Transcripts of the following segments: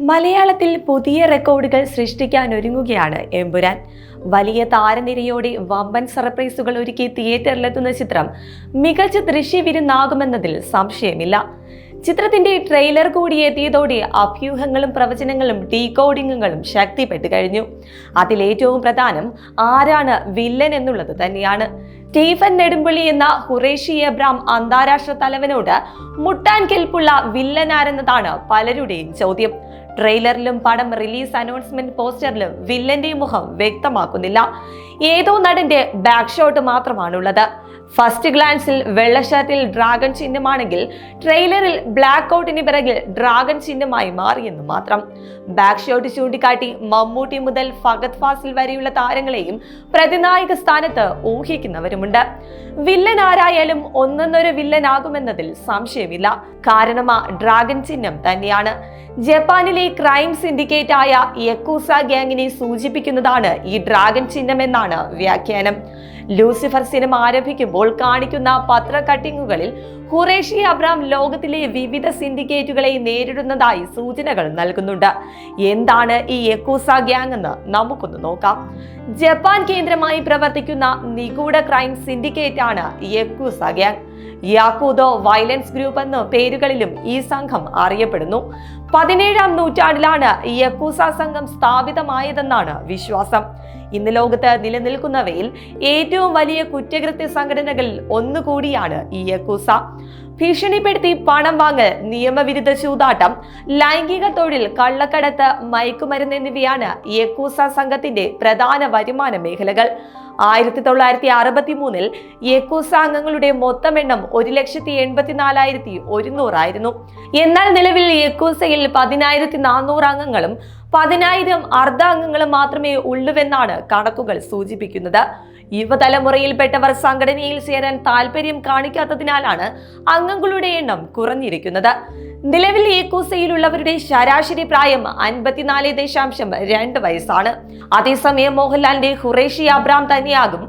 മലയാളത്തിൽ പുതിയ റെക്കോർഡുകൾ സൃഷ്ടിക്കാൻ ഒരുങ്ങുകയാണ് എമ്പുരാൻ. വലിയ താരനിരയോടെ വമ്പൻ സർപ്രൈസുകൾ ഒരുക്കി തിയേറ്ററിലെത്തുന്ന ചിത്രം മികച്ച ദൃശ്യവിരുന്നാകുമെന്നതിൽ സംശയമില്ല. ചിത്രത്തിന്റെ ട്രെയിലർ കൂടി എത്തിയതോടെ അഭ്യൂഹങ്ങളും പ്രവചനങ്ങളും ഡീകോഡിങ്ങുകളും ശക്തിപ്പെട്ടു കഴിഞ്ഞു. അതിലേറ്റവും പ്രധാനം ആരാണ് വില്ലൻ എന്നുള്ളത് തന്നെയാണ്. സ്റ്റീഫൻ നെടുമ്പള്ളി എന്ന ഹുറേഷി എബ്രാം അന്താരാഷ്ട്ര തലവനോട് മുട്ടാൻ കെൽപ്പുള്ള വില്ലൻ ആരെന്നതാണ് പലരുടെയും ചോദ്യം. ട്രെയിലറിലും പടം റിലീസ് അനൗൺസ്മെന്റ് പോസ്റ്ററിലും വില്ലന്റെ മുഖം വ്യക്തമാക്കുന്നില്ല. ഏതോ നടന്റെ ബാക്ക് ഷോട്ട് മാത്രമാണുള്ളത്. ഫസ്റ്റ് ഗ്ലാൻസിൽ വെള്ള ഷർട്ടിൽ ഡ്രാഗൺ ചിഹ്നമാണെങ്കിൽ ട്രെയിലറിൽ ബ്ലാക്ക് ഔട്ടിന് പിറകിൽ ഡ്രാഗൺ ചിഹ്നമായി മാറിയെന്ന് മാത്രം. ബാക്ക് ഷോട്ട് ചൂണ്ടിക്കാട്ടി മമ്മൂട്ടി മുതൽ ഫഗത് ഫാസിൽ വരെയുള്ള താരങ്ങളെയും പ്രതിനായക സ്ഥാനത്ത് ഊഹിക്കുന്നവരുമുണ്ട്. വില്ലൻ ആരായാലും ഒന്നൊന്നൊരു വില്ലനാകുമെന്നതിൽ സംശയമില്ല. കാരണം ആ ഡ്രാഗൺ ചിഹ്നം തന്നെയാണ്. ജപ്പാനിലെ ക്രൈം സിൻഡിക്കേറ്റ് ആയ യക്കൂസ ഗ്യാങ്ങിനെ സൂചിപ്പിക്കുന്നതാണ് ഈ ഡ്രാഗൺ ചിഹ്നമെന്നാണ് വ്യാഖ്യാനം. ലൂസിഫർ സിനിമ ആരംഭിക്കുമ്പോൾ കാണിക്കുന്ന പത്ര കട്ടിങ്ങുകളിൽ ഖുറേഷി അബ്രാം ലോകത്തിലെ വിവിധ സിൻഡിക്കേറ്റുകളെ നേരിടുന്നതായി സൂചനകൾ നൽകുന്നുണ്ട്. എന്താണ് ഈ യക്കൂസ ഗ്യാങ് എന്ന് നമുക്കൊന്ന് നോക്കാം. ജപ്പാൻ കേന്ദ്രമായി പ്രവർത്തിക്കുന്ന നിഗൂഢ ക്രൈം സിൻഡിക്കേറ്റ് ആണ് യക്കൂസ ഗ്യാങ്. യാക്കൂദോ വയലൻസ് ഗ്രൂപ്പ് എന്ന പേരുകളിലും ഈ സംഘം അറിയപ്പെടുന്നു. പതിനേഴാം നൂറ്റാണ്ടിലാണ് യക്കൂസ സംഘം സ്ഥാപിതമായതെന്നാണ് വിശ്വാസം. ഇന്ന് ലോകത്ത് നിലനിൽക്കുന്നവയിൽ ഏറ്റവും വലിയ കുറ്റകൃത്യ സംഘടനകളിൽ ഒന്നുകൂടിയാണ് ഈ യക്കൂസ. ഭീഷണിപ്പെടുത്തി പണം വാങ്ങൽ നിയമവിരുദ്ധ ചൂതാട്ടം ലൈംഗിക തൊഴിൽ കള്ളക്കടത്ത് മയക്കുമരുന്ന് എന്നിവയാണ് യക്കൂസ സംഘത്തിന്റെ പ്രധാന വരുമാന മേഖലകൾ. ആയിരത്തി തൊള്ളായിരത്തി അറുപത്തി മൂന്നിൽ യക്കൂസ അംഗങ്ങളുടെ മൊത്തം എണ്ണം ഒരു ലക്ഷത്തി എൺപത്തിനാലായിരത്തി ഒരുന്നൂറായിരുന്നു. എന്നാൽ നിലവിൽ യക്കൂസയിൽ പതിനായിരത്തി നാനൂറ് അംഗങ്ങളും പതിനായിരം അർദ്ധാംഗങ്ങളും മാത്രമേ ഉള്ളൂവെന്നാണ് കണക്കുകൾ സൂചിപ്പിക്കുന്നത്. യുവതലമുറയിൽപ്പെട്ടവർ സംഘടനയിൽ ചേരാൻ താല്പര്യം കാണിക്കാത്തതിനാലാണ് അംഗങ്ങളുടെ എണ്ണം കുറഞ്ഞിരിക്കുന്നത്. നിലവിൽ ഏക്കൂസയിലുള്ളവരുടെ ശരാശരി പ്രായം അൻപത്തിനാല് ദശാംശം രണ്ട് വയസ്സാണ്. അതേസമയം മോഹൻലാലിന്റെ ഖുറേഷി അബ്രാം തന്നെയാകും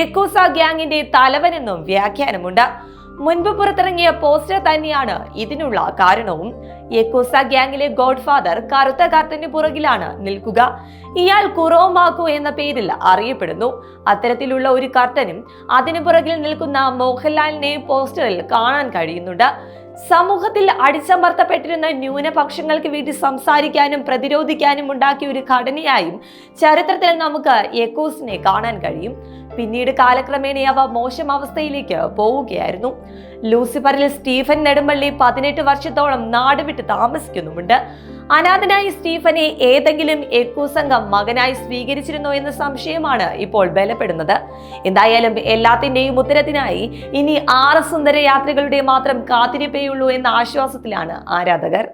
ഏക്കൂസ ഗ്യാങ്ങിന്റെ തലവനെന്നും വ്യാഖ്യാനമുണ്ട്. മുൻപ് പുറത്തിറങ്ങിയ പോസ്റ്റർ തന്നെയാണ് ഇതിനുള്ള കാരണവും. യക്കോസ ഗ്യാങ്ങിലെ ഗോഡ് ഫാദർ കറുത്ത കർട്ടന് പുറകിലാണ് നിൽക്കുക. ഇയാൾ കുറോമാക്കു എന്ന പേരിൽ അറിയപ്പെടുന്നു. അത്തരത്തിലുള്ള ഒരു കർട്ടനും അതിനു പുറകിൽ നിൽക്കുന്ന മോഹൻലാലിനെ പോസ്റ്ററിൽ കാണാൻ കഴിയുന്നുണ്ട്. സമൂഹത്തിൽ അടിച്ചമർത്തപ്പെട്ടിരുന്ന ന്യൂനപക്ഷങ്ങൾക്ക് വേണ്ടി സംസാരിക്കാനും പ്രതിരോധിക്കാനും ഉണ്ടാക്കിയ ഒരു ഘടനയായും ചരിത്രത്തിൽ നമുക്ക് യക്കോസിനെ കാണാൻ കഴിയും. പിന്നീട് കാലക്രമേണ അവ മോശം അവസ്ഥയിലേക്ക് പോവുകയായിരുന്നു. ലൂസിഫറിൽ സ്റ്റീഫൻ നെടുമ്പള്ളി പതിനെട്ട് വർഷത്തോളം നാടുവിട്ട് താമസിക്കുന്നുമുണ്ട്. അനാഥനായ സ്റ്റീഫനെ ഏതെങ്കിലും എക്കു സംഘം മകനായി സ്വീകരിച്ചിരുന്നോ എന്ന സംശയമാണ് ഇപ്പോൾ ബലപ്പെടുന്നത്. എന്തായാലും എല്ലാത്തിന്റെയും ഉത്തരത്തിനായി ഇനി ആറ് സുന്ദര യാത്രികളുടെ മാത്രം കാത്തിരിപ്പേയുള്ളൂ എന്ന ആശ്വാസത്തിലാണ് ആരാധകർ.